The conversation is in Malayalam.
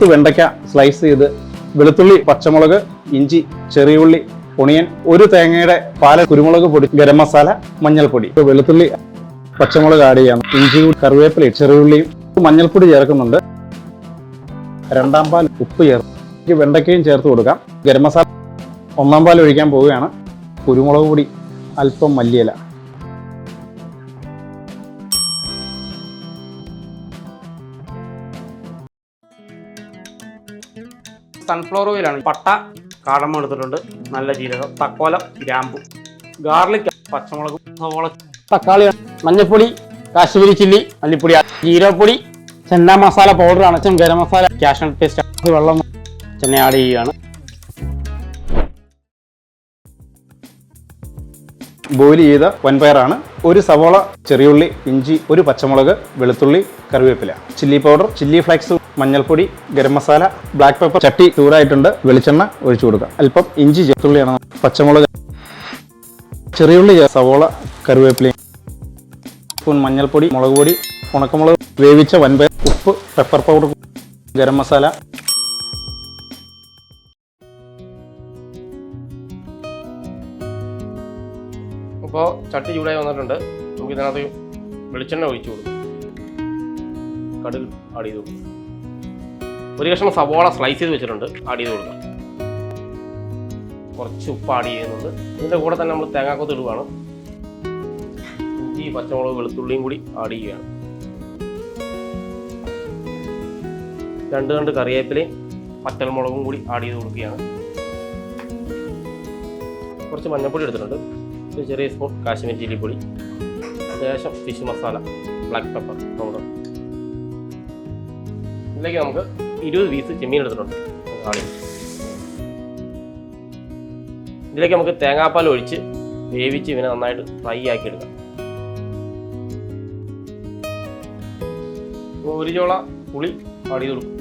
പത്ത് വെണ്ടയ്ക്ക സ്ലൈസ് ചെയ്ത് വെളുത്തുള്ളി പച്ചമുളക് ഇഞ്ചി ചെറിയ ഉള്ളി ഒണിയൻ ഒരു തേങ്ങയുടെ പാല കുരുമുളക് പൊടി ഗരം മസാല മഞ്ഞൾപ്പൊടി. വെളുത്തുള്ളി പച്ചമുളക് ആഡ് ചെയ്യാം ഇഞ്ചി കറിവേപ്പില ചെറിയുള്ളിയും മഞ്ഞൾപ്പൊടി ചേർക്കുന്നുണ്ട്. രണ്ടാം പാൽ ഉപ്പ് ചേർത്ത് വെണ്ടയ്ക്കയും ചേർത്ത് കൊടുക്കാം. ഗരം മസാല ഒന്നാം പാൽ ഒഴിക്കാൻ പോവുകയാണ്. കുരുമുളക് പൊടി അല്പം മല്ലിയില. സൺഫ്ലവർ ഓയിലാണ് പട്ട കാടമ്മ എടുത്തിട്ടുണ്ട്. നല്ല ജീരകം തക്കോലം ഗ്രാമ്പു. ഗാർലിക് പച്ചമുളക് സവോള തക്കാളി മഞ്ഞൾപ്പൊടി കാശ്മീരി ചില്ലി മല്ലിപ്പൊടി ജീരകപ്പൊടി ചെന്ന masala powder അണച്ചും garam masala cashew nut paste വെള്ളം ചെന്ന ആഡ് ചെയ്യുകയാണ്. ബോയിൽ ചെയ്ത വൻപയറാണ്. ഒരു സവോള ചെറിയുള്ളി ഇഞ്ചി ഒരു പച്ചമുളക് വെളുത്തുള്ളി കറിവേപ്പില. ചില്ലി പൗഡർ ചില്ലി ഫ്ലേക്സ് മഞ്ഞൾപ്പൊടി ഗരം മസാല ബ്ലാക്ക് പെപ്പർ ചട്ടി ചൂടായിട്ടുണ്ട്. വെളിച്ചെണ്ണ ഒഴിച്ചു കൊടുക്കാം അല്പം ഇഞ്ചി ചെറുത്തുള്ളിയാണ് പച്ചമുളക് ചെറിയുള്ളി സവോള കറിവേപ്പില സ്പൂൺ മഞ്ഞൾപ്പൊടി മുളക് പൊടി ഉണക്കമുളക് വേവിച്ച വൻപയർ ഉപ്പ് പെപ്പർ പൗഡർ ഗരം മസാല ഇപ്പോൾ ചട്ടി ചൂടായി വന്നിട്ടുണ്ട്. നമുക്ക് ഇതിനകത്ത് വെളിച്ചെണ്ണ ഒഴിച്ചു കൊടുക്കും. കടുക് ആഡ് ചെയ്ത് കൊടുക്കും. ഒരു കഷ്ണം സവോള സ്ലൈസ് ചെയ്ത് വെച്ചിട്ടുണ്ട്. ആഡ് ചെയ്ത് കൊടുക്കാം. കുറച്ച് ഉപ്പ് ആഡ് ചെയ്യുന്നുണ്ട്. ഇതിന്റെ കൂടെ തന്നെ നമ്മൾ തേങ്ങാക്കൊത്ത് ഇടുവാണ്. ഇഞ്ചി പച്ചമുളക് വെളുത്തുള്ളിയും കൂടി ആഡ് ചെയ്യുകയാണ്. രണ്ട് രണ്ട് കറിവേപ്പിലയും പച്ചമുളകും കൂടി ആഡ് ചെയ്ത് കൊടുക്കുകയാണ്. കുറച്ച് മഞ്ഞൾപ്പൊടി എടുത്തിട്ടുണ്ട്. ഒരു ചെറിയ സ്പൂൺ കാശ്മീർ ചില്ലി പൊടി ശേഷം fish masala black pepper powder ഇതിലേക്ക് നമുക്ക് ഇരുപത് പീസ് ചെമ്മീൻ എടുത്തിട്ടുണ്ട്. കാളി. ഇതിലേക്ക് നമുക്ക് തേങ്ങാപ്പാൽ ഒഴിച്ച് വേവിച്ച് ഇവനെ നന്നായിട്ട് ഫ്രൈ ആക്കി എടുക്കാം. ഒരു ചോള പുളി ആഡ് കൊടുക്കും.